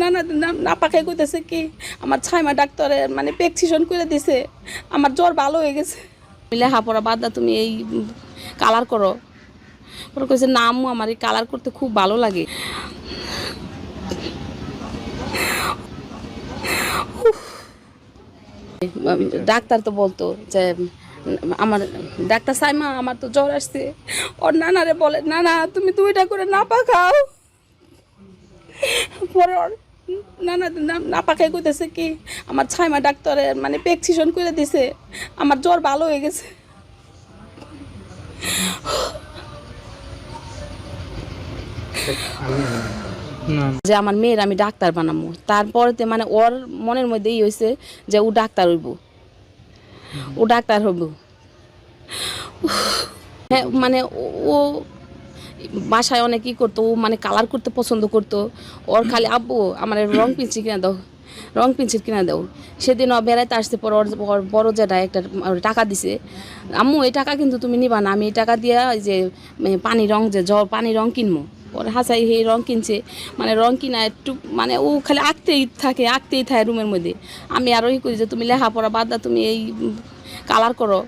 না না না কইতেছে কি, আমার ছাইমা ডাক্তারে মানে প্রেসক্রিপশন করে দিছে, আমার জ্বর ভালো হয়ে গেছে। লেখাপড়া বাদ দা, তুমি এই কালার করো। ওরা কইছে, না, আম্মু, আমার এই কালার করতে খুব ভালো লাগে। ডাক্তার তো বলতো যে, আমার ডাক্তার সাইমা আমার তো জ্বর আসছে। ওর নানারে বলে না না তুমি দুইটা করে না পাখাও পরে না না পাখাই কইতেছে কি আমার ছাইমা ডাক্তারে মানে প্রেসক্রিপশন করে দিছে আমার জ্বর ভালো হয়ে গেছে। যে আমার মেয়ের আমি ডাক্তার বানাবো তারপরেতে মানে ওর মনের মধ্যে মধ্যেই হয়েছে যে ও ডাক্তার হইব। ও ডাক্তার হইব। হ্যাঁ মানে ও বাসায় অনেক ই করতো মানে কালার করতে পছন্দ করতো। ওর খালি, আব্বু, আমার রং পিঞ্চি কিনা দাও, রং পিঞ্চিল কিনা দাও। সেদিন ও বেড়াইতে আসতে পর ওর বড় যেটা একটা টাকা দিছে। আম্মু, এই টাকা কিন্তু তুমি নিবা না, আমি এই টাকা দিয়ে ওই যে পানি রং যে জ পানি রং কিনবো। ওর হাসাই সেই রং কিনছে মানে রং কিনা একটু মানে ও খালি আঁকতেই থাকে আঁকতেই থাকে রুমের মধ্যে। আমি আরও ই করি যে, তুমি লেখাপড়া বাদ দাও, তুমি এই কালার করো।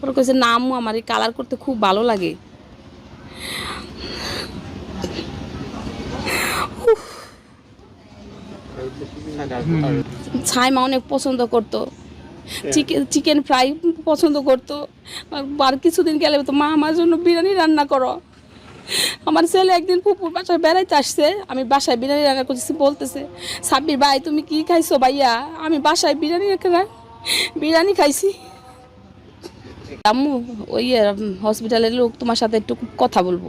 ওরা কইছে, না, আম্মু, আমার এই কালার করতে খুব ভালো লাগে। ছাইমা অনেক পছন্দ করতো। চিকেন চিকেন ফ্রাই পছন্দ করতো। আর আর কিছুদিন গেলে তো মা আমার জন্য বিরিয়ানি রান্না করো। আমার ছেলে একদিন পুকুর বাসায় বেড়াইতে আসছে, আমি বাসায় বিরিয়ানি রান্না করতেছি, বলতেছে, সাব্বির ভাই, তুমি কি খাইছো ভাইয়া? আমি বাসায় বিরিয়ানি রেখে বিরিয়ানি খাইছি। আম্মু, ওই হসপিটালের লোক তোমার সাথে একটু কথা বলব।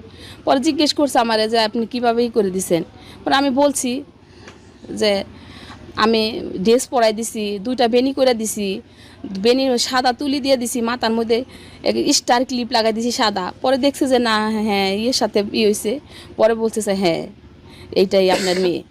পরে জিজ্ঞেস করছে আমারে যে আপনি কীভাবেই করে দিছেন। পরে আমি বলছি যে আমি ড্রেস পরাই দিছি, দুইটা বেনি করে দিছি বেনি সাদা তুলি দিয়ে দিছি, মাথার মধ্যে স্টার ক্লিপ লাগাই দিছি সাদা। পরে দেখছে যে না হ্যাঁ ইয়ের সাথে ই হয়েছে পরে বলতেছে হ্যাঁ এইটাই আপনার মেয়ে।